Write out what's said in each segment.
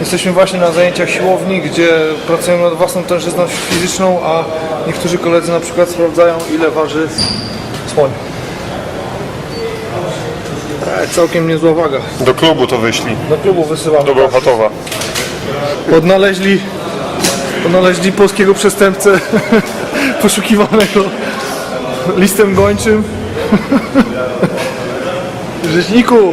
Jesteśmy właśnie na zajęciach siłowni, gdzie pracujemy nad własną tężyzną fizyczną, a niektórzy koledzy na przykład sprawdzają ile waży słoń. E, całkiem niezła waga. Do klubu to wyślij. Do klubu wysyłamy. Do Bełchatowa. Odnaleźli, odnaleźli polskiego przestępcę poszukiwanego listem gończym. Rzeźniku!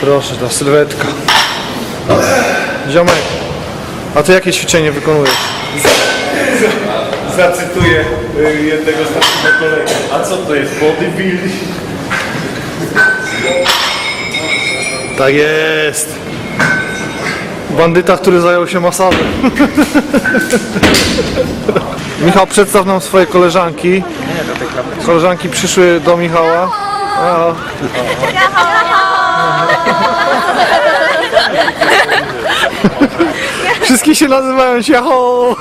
Proszę, ta sylwetka. Ziomek, a ty jakie ćwiczenie wykonujesz? Zacytuję y, jednego starszego kolegę. A co to jest bodybuilding? Tak jest. Bandyta, który zajął się masażem. Michał, przedstaw nam swoje koleżanki. Koleżanki przyszły do Michała. A. Wszystkie się nazywają Siacho.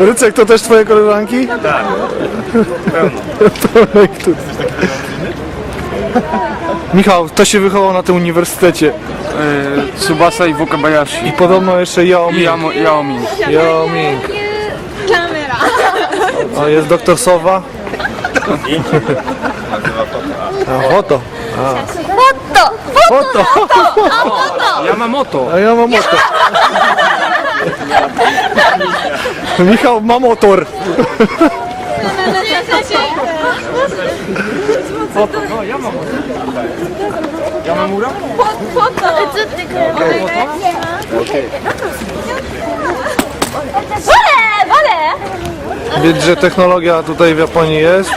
Rycek, to też twoje koleżanki? Tak. Michał, to się wychował na tym uniwersytecie. Tsubasa i Wakabayashi. I podobno jeszcze Yao Ming. Yamo, Yao Ming. Yao Ming. Kamera. A jest doktor Sowa. Nazywa foto. A foto. A. Foto! Foto! Ja mam oto. A ja mam oto. Michał ma motor. Foto. No, ja mam oto. Ja mam ura? Foto! Co ty, Okej. Wolę, wolę! Wiedz, że technologia tutaj w Japonii jest.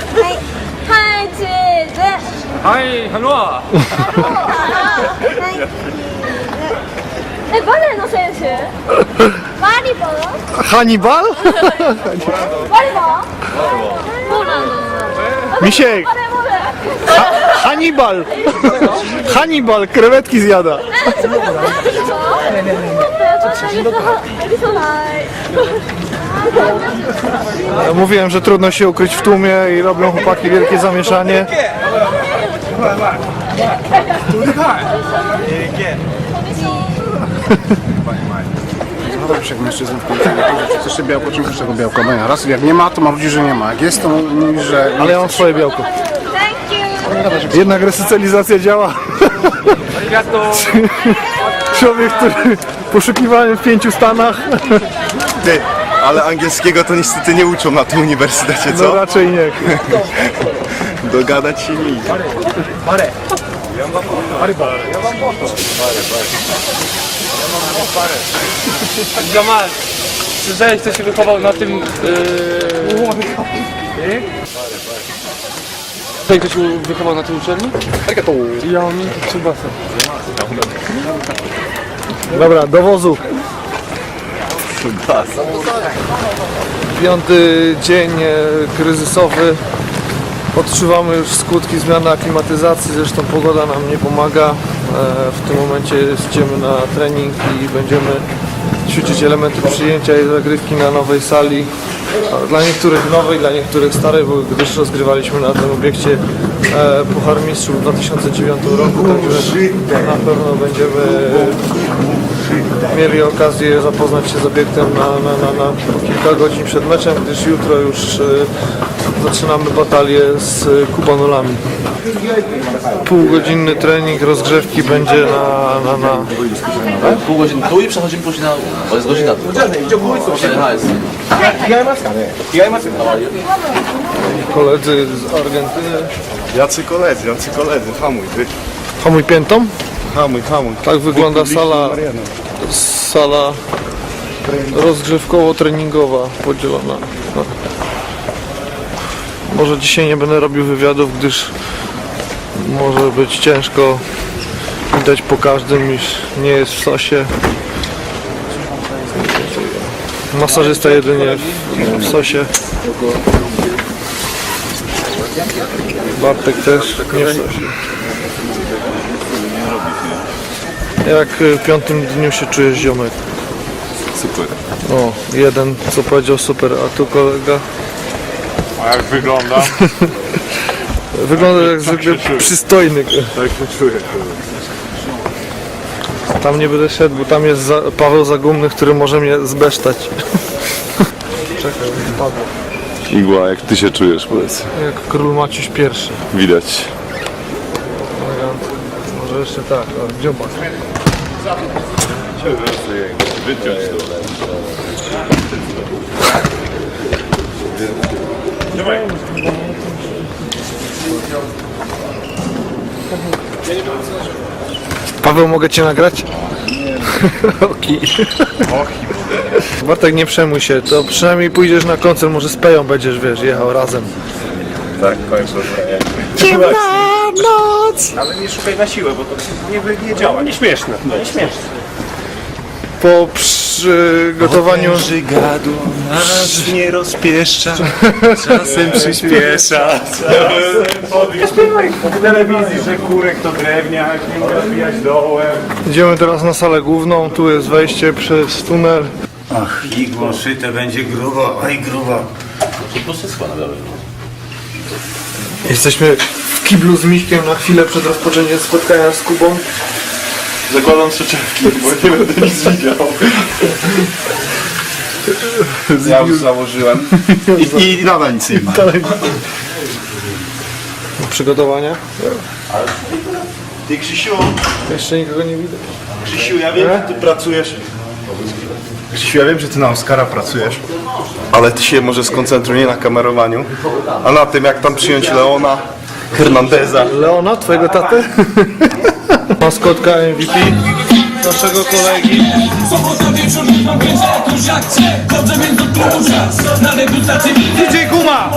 Hej, czy... że- Hi, hallo! Ej, wolę no sensie. Volleyball? Hannibal? Volleyball? Wolę no. Misiek, Hannibal! Hannibal, krewetki zjada. Mówiłem, że trudno się ukryć w tłumie i robią chłopaki wielkie zamieszanie. No Dobra, jak mężczyzn w końcu to coś się białko, czym pierwszego białka. No raz, jak nie ma, to ma ludzi, że nie ma. Jak jest, to mówi, że... Ale ja mam swoje białko. Jednak resycjalizacja działa. Człowiek, który poszukiwany w pięciu stanach, Ty, ale angielskiego to niestety nie uczą na tym uniwersytecie, no co? raczej nie. Dogadać się nie idzie. Jamal. Słyszałeś, kto się wychował na tym... Yy... Tutaj kto się wychował na tej uczelni? Yao Ming i Tsubasa. Dobra, do wozu. Piąty dzień e, kryzysowy. Odczuwamy już skutki zmiany aklimatyzacji, zresztą pogoda nam nie pomaga. E, W tym momencie idziemy na trening i będziemy ćwiczyć elementy przyjęcia i zagrywki na nowej sali. Dla niektórych nowej, dla niektórych starej, bo gdyż rozgrywaliśmy na tym obiekcie e, Puchar Mistrzów w 2009 roku, także na pewno będziemy mieli okazję zapoznać się z obiektem na, na, na, na kilka godzin przed meczem, gdyż jutro już e, zaczynamy batalię z e, Kubanolami. Półgodzinny trening rozgrzewki będzie na, na, na pół godziny tu i przechodzimy później na... Bo jest godzina tu. Aha, jest. koledzy z Argentyny. Jacy koledzy, jacy koledzy, hamuj, ty. Hamuj piętą. Hamuj, hamuj. Tak wygląda sala, sala rozgrzewkowo-treningowa podzielona. No. Może dzisiaj nie będę robił wywiadów, gdyż może być ciężko. Widać po każdym, iż nie jest w sosie. Masażysta jedynie w, sosie. Bartek też nie w sosie. Jak y, w piątym dniu się czujesz ziomek? Super. O, jeden co powiedział super, a tu kolega A jak wygląda? wygląda jak zwykle przystojny. Tak się czuję. Tam nie będę szedł, bo tam jest za, Paweł Zagumny, który może mnie zbesztać. Czekaj, padł. Igła, jak ty się czujesz, powiedz. Jak król Maciuś pierwszy. Widać. Może jeszcze tak, o, dziobak. Paweł, mogę cię nagrać? Oki. Bartek, nie przejmuj się, to przynajmniej pójdziesz na koncert, może z Peją będziesz, wiesz, jechał razem. Tak, kończę. Ale nie szukaj na siłę, bo to nie, nie działa. Nieśmieszne. No, nieśmieszne. Po przygotowaniu gadu nas nie rozpieszcza, czasem przyspiesza. W telewizji, że kurek to drewniak, nie mogę wbijać dołem. idziemy teraz na salę główną, tu jest wejście przez tunel. Ach, igło szyte będzie grubo, oj grubo. Jesteśmy kiblu z Miśkiem na chwilę przed rozpoczęciem spotkania z Kubą. Zakładam soczewki, bo nie będę nic widział. Ja już założyłem. I, i nadal nic nie ma. Przygotowania? Ty Krzysiu, Jeszcze nikogo nie widać. Krzysiu, ja wiem, że ty pracujesz. Krzysiu, ja wiem, że ty na Oscara pracujesz. Ale ty się może skoncentruj nie na kamerowaniu, a na tym, jak tam przyjąć Leona, Hernandeza. Leona, twojego taty? Maskotka MVP naszego kolegi. DJ Guma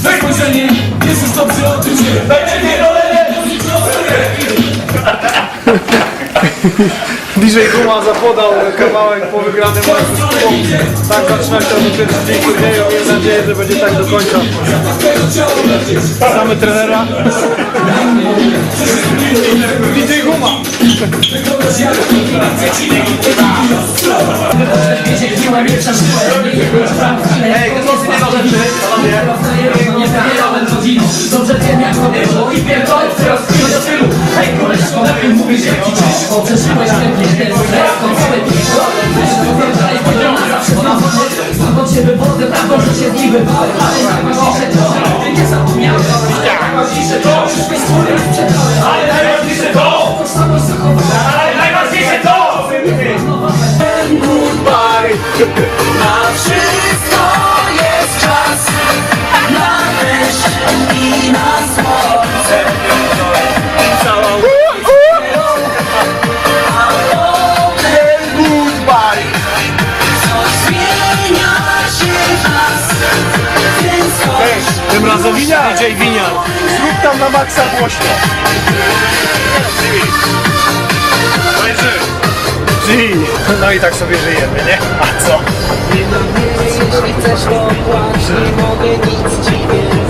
Twoje spojrzenie jest już dobrze o tym, że DJ Guma zapodał kawałek po wygranym meczu z Kubą. Tak zaczyna się ten dzień turnieju. Mam nadzieję, że będzie tak do końca. Znamy trenera. DJ Guma. Ej, to są do rzeczy Dobrze wiem jak to było i pierdolę teraz Końcowy piwo Weź to wiem dalej powiedziana zawsze znam Znam od ciebie wodę, prawdą, że się z nim bywałem Ale najważniejsze to! Ty nie zapomniałem Najważniejsze to Przyszłeś skóry i sprzedałem Ale najważniejsze to Tożsamość Ale najważniejsze to Na wszystko razem DJ Winiar. Zrób tam na maksa głośno. G. No i tak sobie żyjemy, nie? A co? Jeśli chcesz to płacz, nie mogę nic ci więcej